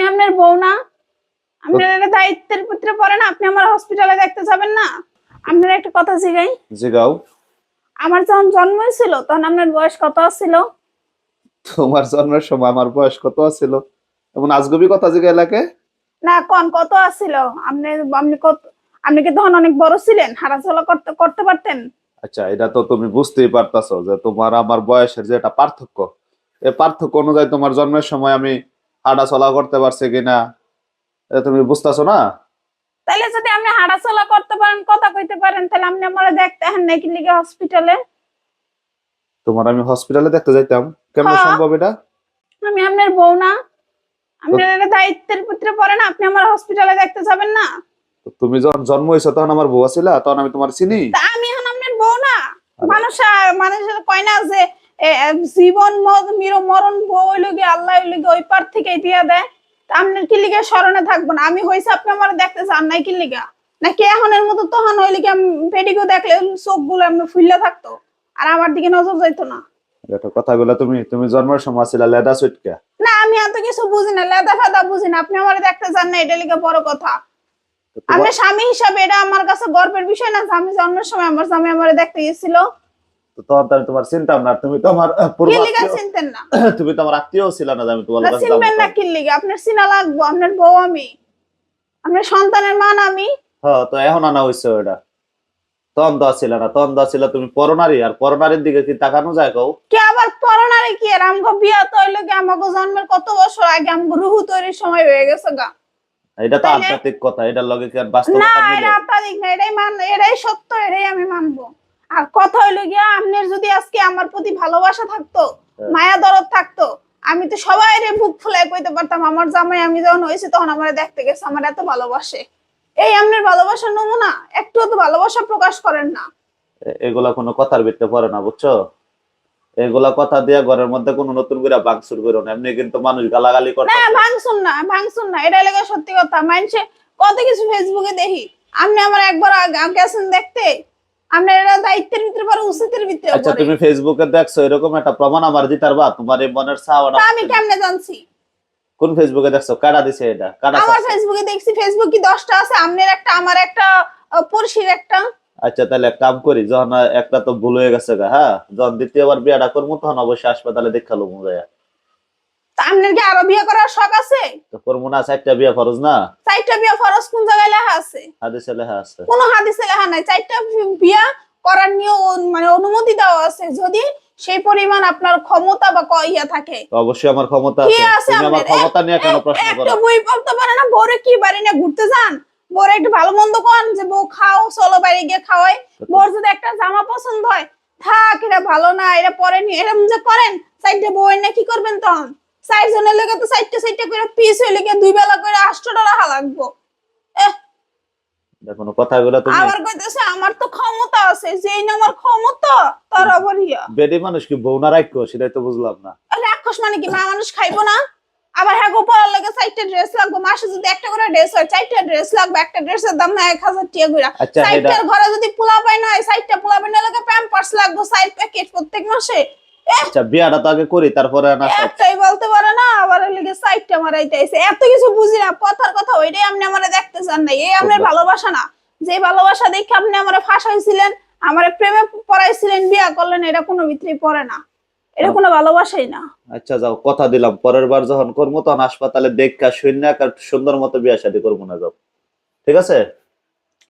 আমি আপনার বউ না? আপনার এটা দায়িত্বের পুত্রে পড়ে না? আপনি আমার হসপিটালে দেখতে যাবেন না? আপনার একটা কথা জিগাই। জিগাও। আমার যখন জন্ম হয়েছিল তখন আপনার বয়স কত ছিল তোমার জন্মের সময় আমার বয়স কত ছিল এমন আজগবি কথা জিগা এলাকে না কোন কত আছিল? আপনি আপনি কত আপনি কি তখন অনেক বড় ছিলেন? হাঁটাচলা করতে করতে পারতেন? আচ্ছা এটা তো তুমি বুঝতেই পারতাছো যে তোমার আমার বয়সের যে একটা পার্থক্য এই পার্থক্য অনুযায়ী তোমার জন্মের সময় আমি হাঁটা চলা করতে পারছি কিনা? এটা তুমি বুঝতেছো না? তাহলে যদি আপনি হাঁটাচলা করতে পারেন কথা কইতে পারেন তাহলে আপনি আমার দেখতে হ্যাঁ নাকি লিগে হসপিটালে তোমার আমি হসপিটালে দেখতে যাইতাম। কেমন হ্যাঁ। সম্ভব এটা? আমি আপনার বউ না। আপনার এটা দায়িত্বের পুত্রে পড়ে না আপনি আমার হসপিটালে দেখতে যাবেন না। তুমি যখন জন্ম হয়েছো তখন আমার বউ ছিল তখন আমি তোমার চিনি। আমি এখন আপনার বউ না। মানুষ মানুষের কয় না যে জীবন মির মরণ গিয়ে আল্লাহ গিয়ে ওই পার থেকে দিয়া দেয়। তা আপনার কি লিগে স্মরণে থাকব না? আমি আপনি আমার দেখতে চান নাই কি লিগা? নাকি এখনের মতো তখন পেডিকো দেখলে এমনি ফুললে থাকতো? আর আমার দিকে নজর যাইতো না। এটা তুমি তুমি জন্মের সময় ছিল লেদা সুটকা না আমি এত কিছু বুঝি না লেদা ফেদা বুঝি না। আপনি আমার দেখতে চান না এটা লিগে বড় কথা। আমি স্বামী হিসাবে এটা আমার কাছে গর্বের বিষয় না। আমি জন্মের সময় আমার স্বামী আমার দেখতে গেছিল। তো আমি তোমার চিন্তাম না তুমি তো আমার চিনতেন না। তুমি তো আমার আত্মীয় ছিল না আমি তোমার কাছে চিনবেন না কি লিগা আপনার চিনা লাগবো আপনার বউ আমি। আপনার সন্তানের মান আমি। হ্যাঁ তো এখন আনা ওটা দেওয়া ছিল না দেওয়া ছিল তুমি পরনারী আর পরনারীর দিকে কি তাকানো যায় কও? কে আবার পরনারে কি? আর আমগো বিয়া তো হইল কি আমাগো জন্মের কত বছর আগে আমগো রুহু তৈরির সময় হয়ে গেছে গা। এটা তো আধ্যাত্মিক কথা এটার লগে কি আর বাস্তবতা মিলে? এটা আত্মাধিক না এটাই মান এটাই সত্য এটাই আমি মানবো। আর কথা হইল গিয়া আপনার যদি আজকে আমার প্রতি ভালোবাসা থাকতো হ্যাঁ। মায়া দরদ থাকতো আমি তো সবাই রে বুক ফুলাই কইতে পারতাম আমার জামাই আমি যখন হয়েছে তখন আমার দেখতে গেছে আমার এত ভালোবাসে। এই আপনার ভালোবাসার নমুনা একটু তো ভালোবাসা প্রকাশ করেন না। এগুলা কোনো কথার ভিত্তে পড়ে না বুঝছ? এগুলা কথা দিয়ে ঘরের মধ্যে কোনো নতুন করে বাংসুর করো না এমনি কিন্তু মানুষ গালাগালি করে না ভাঙছুন না ভাঙছুন না এটা লেগে সত্যি কথা। মানছে কত কিছু ফেসবুকে দেখি। আপনি আমার একবার আগে- গেছেন দেখতে আপনার এটা দায়িত্বের ভিতরে উচিতের ভিতরে আচ্ছা তুমি ফেসবুকে দেখছ এরকম একটা প্রমাণ আমার দিতার বা তোমার এই মনের আমি কেমনে জানছি? কোন ফেসবুকে দেখছ? কাটা দিছে এটা? কাটা আমার ফেসবুকে দেখছি ফেসবুক কি দশটা আছে? আপনার একটা আমার একটা পড়শির একটা। আচ্ছা তাহলে এক কাম করি যখন একটা তো ভুল হয়ে গেছে গা হ্যাঁ? যখন দ্বিতীয়বার বিয়েটা করব তখন অবশ্যই হাসপাতালে দেখাল যায় তা আপনার কি আরও বিয়ে করার শখ আছে? তো করব না চারটা বিয়ে ফরজ না? চারটা বিয়ে ফরজ কোন জায়গায় আছে হাদিসে লেখা আছে। কোনো হাদিসে লেখা নাই। চারটা বিয়া করার নিয়ে মানে অনুমতি দেওয়া আছে। যদি সেই পরিমাণ আপনার ক্ষমতা বা ইয়া থাকে। অবশ্যই আমার ক্ষমতা আছে। তুমি আমার ক্ষমতা নিয়ে কেন প্রশ্ন করো। একটা বই বলতে পারে না কি বাড়ি না ঘুরতে যান? একটু ভালো মন্দ করেন যে বউ খাও চলো বাইরে গিয়ে খাওয়াই। বউর যদি একটা জামা পছন্দ হয় থাক এটা ভালো না এটা পরে নি এরকম যে করেন সাইডে বউয়ের না কি করবেন তখন? সাইড জনের লেগে তো সাইডটা সাইডটা করে পিস হইলে দুই বেলা করে আষ্টটা রাখা লাগবো। দেখো কথাগুলো তুমি আবার কইতেছে আমার তো ক্ষমতা আছে যেই না আমার ক্ষমতা তার আবার ইয়া বেডি মানুষ কি বউ না রাখো সেটাই তো বুঝলাম না। রাক্ষস মানে কি? মা মানুষ খাইবো না? আবার হ্যাঁ গো পরার লাগে চারটা ড্রেস লাগবে। মাসে যদি একটা করে ড্রেস হয় চারটা ড্রেস লাগবে একটা ড্রেসের দাম না এক হাজার করে আচ্ছা সাইডটার ঘরে যদি পোলা পাই না হয় সাইডটা পোলা পাই না লাগে প্যাম্পার্স লাগবে সাইড প্যাকেট প্রত্যেক মাসে। আচ্ছা বিয়াটা তো আগে করি তারপরে না একটাই বলতে সাইডটা মারাইতে আইছে। এত কিছু বুঝি না কথার কথা ওইটাই আপনি আমারে দেখতে চান না। এই আপনার ভালোবাসা না। যে ভালোবাসা দেখে আপনি আমারে ফাঁসাইছিলেন আমার প্রেমে পড়াইছিলেন বিয়া করলেন এটা কোনো ভিতরেই পড়ে না। এটা কোনো ভালোবাসাই না। আচ্ছা যাও কথা দিলাম। পরের বার যখন করব তখন হাসপাতালে দেখা শূন্য সুন্দর মতো বিয়া শাদী করব না যাও। ঠিক আছে?